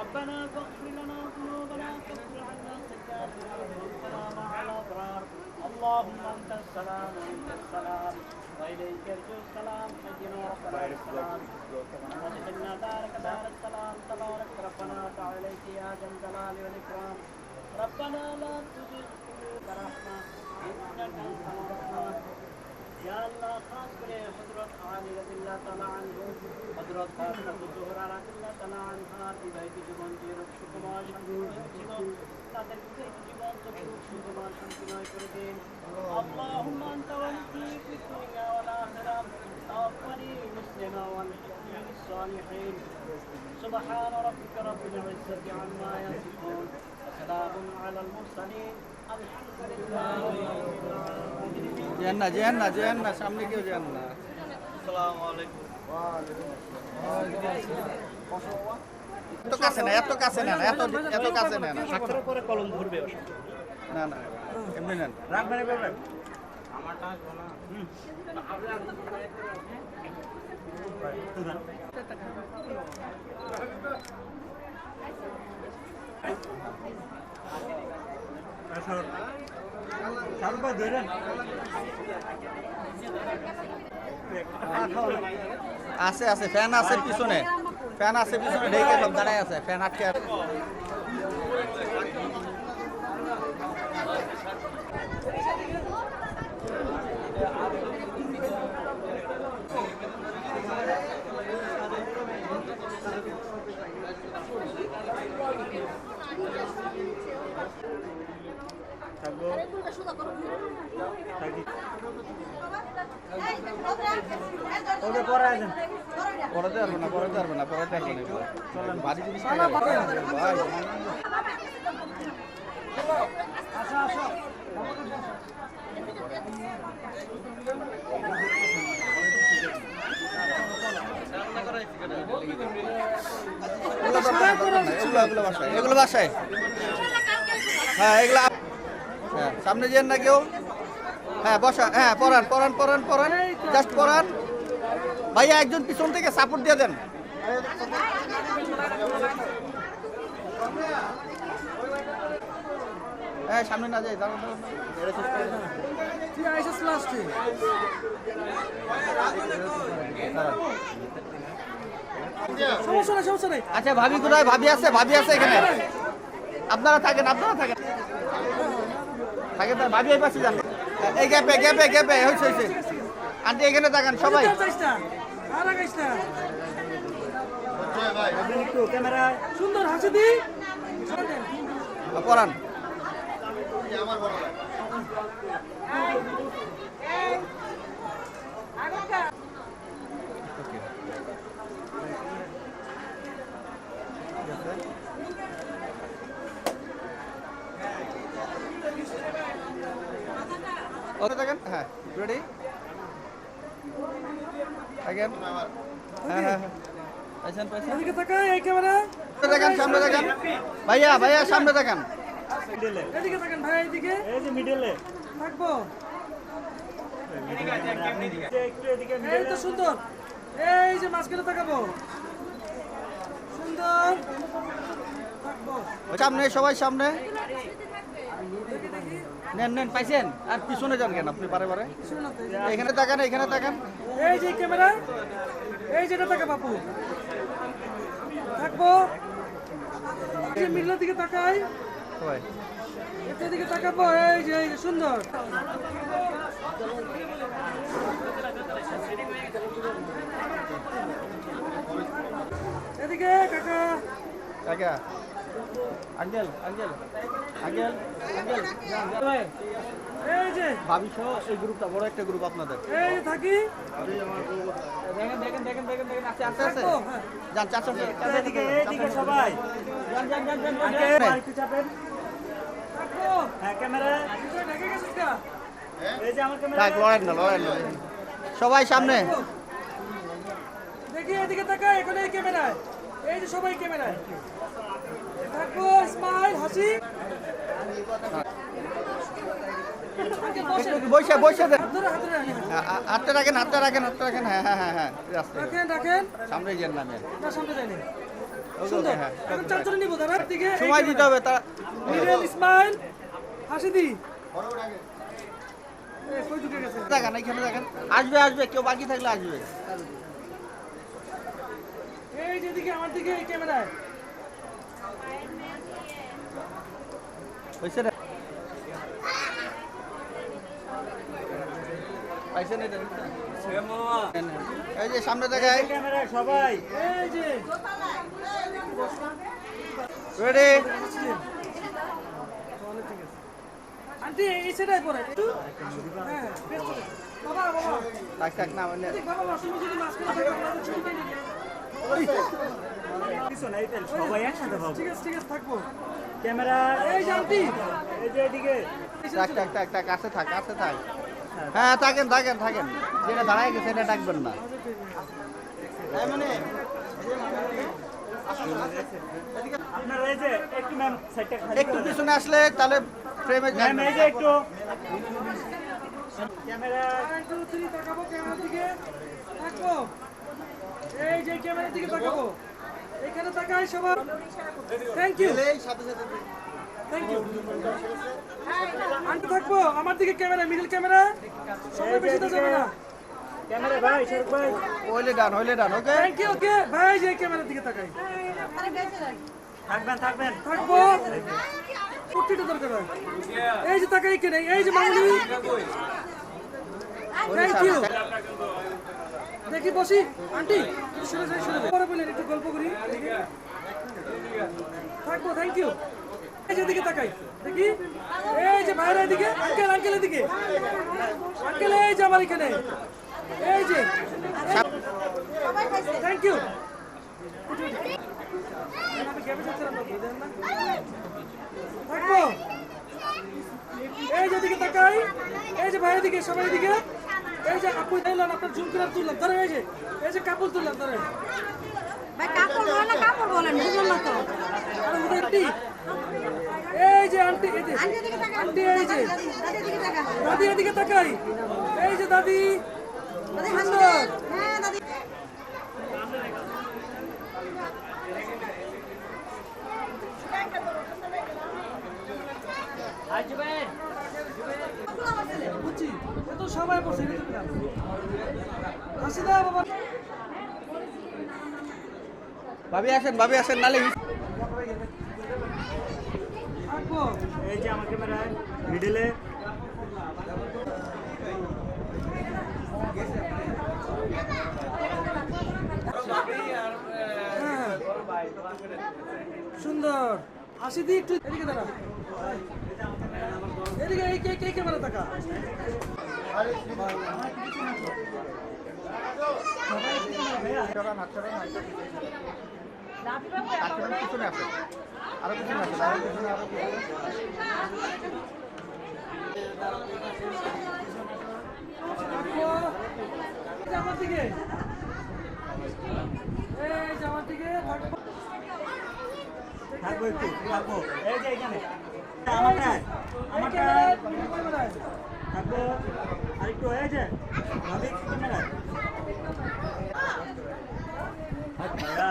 ربنا فاغفر لنا ذنوبنا كفر عنا سيئاتنا وتوفنا مع الابرار اللهم انت السلام وانت السلام واليك يرجو السلام حينا ربنا السلام وادخلنا دارك دار السلام تبارك ربنا الجلال والاكرام ربنا لا تزغ قلوبنا رحمه انك انت الرحمن يا الله خاص করে হযরত আলী রাদিয়াল্লাহু তাআলা আনহু হযরত ফাতিমা জোহরা রাদিয়াল্লাহু তাআলা আনহা বিবাহিত জীবন যে সুকুমার শান্তিময় ছিল তাদের বিবাহিত জীবন তো সুকুমার শান্তিময় করে দিন اللهم انت ولي في الدنيا والاخره توفني مسلما والحقني بالصالحين سبحان ربك رب العزه عما يصفون وسلام على المرسلين الحمد لله رب العالمين যেন না যেন না যেন না সামনে কেউ যেন না এত কাছে না এত কাছে না এত এত কাছে না না স্বাক্ষর করে কলম ধরবে না না এমনি নেন রাখবেন এভাবে আছে আছে ফ্যান আছে পিছনে ফ্যান আছে পিছনে ঢেকে সব দাঁড়ায় আছে ফ্যান আটকে আছে। পড়াতে পারব না পড়াতে পারব না পড়াতে পারব না ভারী জিনিস এগুলো বাসায় হ্যাঁ এগুলো হ্যাঁ সামনে যেন না কেউ। হ্যাঁ বসা হ্যাঁ পড়ান পড়ান পড়ান পড়ান। জাস্ট পড়ান। ভাইয়া একজন পিছন থেকে সাপোর্ট দিয়ে দেন। হ্যাঁ সামনে না যাই। আচ্ছা ভাবি কোথায়? ভাবি আছে ভাবি আছে এখানে। আপনারা থাকেন আপনারা থাকেন। থাকেন তো, ভাবি পাশে যান। এই গ্যাপে গ্যাপে গ্যাপে হয়েছে হয়েছে আন্টি এখানে থাকেন সবাই সুন্দর হাসি দি পড়ান ওকে থাকেন হ্যাঁ রেডি থাকেন। হ্যাঁ হ্যাঁ হ্যাঁ। পাইছেন পাইছেন। এদিকে তাকাই এই ক্যামেরা। সামনে দেখেন সামনে দেখেন। ভাইয়া ভাইয়া সামনে দেখেন। এদিকে তাকান ভাই এদিকে। এই যে মিডলে থাকব। একটু এদিকে এই তো সুন্দর। এই যে তাকাবো। সুন্দর। থাকব। সামনে সবাই সামনে। নেন নেন পাইছেন? আর পিছনে যান কেন আপনি বারে বারে? এখানে তাকান এখানে তাকান। এই যে ক্যামেরা এই যেটা তাকা বাপু। থাকব? যে মিল্লার দিকে তাকাই। এটার দিকে তাকাবো এই যে এই যে সুন্দর। এদিকে কাকা। কাকা। গ্রুপটা বড় একটা গ্রুপ আপনাদের দেখেন দেখেন হ্যাঁ সবাই হ্যাঁ সবাই সামনে দেখি এদিকে তাকাই এখন এই ক্যামেরায় এই যে সবাই ক্যামেরায় থাকব স্মাইল হাসি বসে বসে রাখেন। হ্যাঁ, হাতটা রাখেন হাতটা রাখেন হাতটা রাখেন। হ্যাঁ হ্যাঁ হ্যাঁ হ্যাঁ রাখেন রাখেন। সামনে গিয়ে তার হ্যাঁ। দাঁড়ার দিকে সময় দিতে হবে তা মিডল স্মাইল হাসি দি দেখেন এখানে দেখেন। আসবে আসবে কেউ বাকি থাকলে আসবে। এই যেদিকে আমার দিকে এই ক্যামেরায়। হয়েছে রে এই যে সামনে দেখায় সবাই রেডি আন্টি এই সেটাই পরে। হ্যাঁ বাবা বাবা। থাক থাক না মানে কিছু নাই সবাই একসাথে পাবো ঠিক আছে ঠিক আছে থাকব। ক্যামেরা এই যে এই যে এদিকে। থাক থাক থাক থাক কাছে থাক কাছে থাক। হ্যাঁ। থাকেন থাকেন থাকেন। যেটা দাঁড়ায় গেছে এটা ডাকবেন না। আপনারা এই যে একটু ম্যাম সাইডটা খালি একটু পিছনে আসলে তাহলে ফ্রেমে ম্যাম এই যে একটু। ক্যামেরা ওয়ান টু থ্রি তাকাবো ক্যামেরার দিকে। থাকব। এই যে ক্যামেরার দিকে তাকাবো। এখানে তাকাই সবার। Thank you thank you aunty থাকব আমার দিকে ক্যামেরা মিডল ক্যামেরা। সবাই বেশি তো যাবে না। ক্যামেরা ভাই শরৎ ভাই। হইলে ডান হইলে ডান ওকে? থ্যাংক ইউ ওকে ভাই যে ক্যামেরার দিকে তাকাই থাকবেন থাকবেন। থাকব। দরকার এই যে তাকাই কেন এই যে মামুনি থ্যাংক ইউ দেখি বসি। আন্টি, একটু গল্প করি। থাকব থ্যাংক ইউ এই যে দিকে তাকাই, দেখি। এই যে বাইরে দিকে আঙ্কেল আঙ্কেলের দিকে আঙ্কেল এই যে আমার এখানে। এই যে। থ্যাংক ইউ থাকব। এই যে দিকে তাকাই। এই যে ভাইয়ের দিকে সবাই দিকে এই যে আপু দিলাম আপনার জুম করে তুললাম ধরে এই যে এই যে কাপড় তুললাম ধরে ভাই কাপড় বলেন না কাপড় বলেন বুঝলাম না তো? আর উদয় আন্টি এই যে আন্টি এই যে আন্টি এই যে। দাদি এদিকে তাকাই। এই যে দাদি। দাদি সুন্দর। হ্যাঁ দাদি বুঝছি এ তো সবাই করছে এটা তো না। হাসি দাও বাবা। ভাবি আসেন ভাবি আসেন নালে এই যে আমার ক্যামেরা মিডলে হ্যাঁ সুন্দর। হাসি দি একটু এদিকে দাঁড়া। এদিকে এই কে কে ক্যামেরা আসেন আরও পিছনে আসেন আরও পিছনে আরও থাকব একটু থাকব এই যে তারপর আরেকটু হয়ে যায়? ভাবি একটু নাগাদ আচ্ছা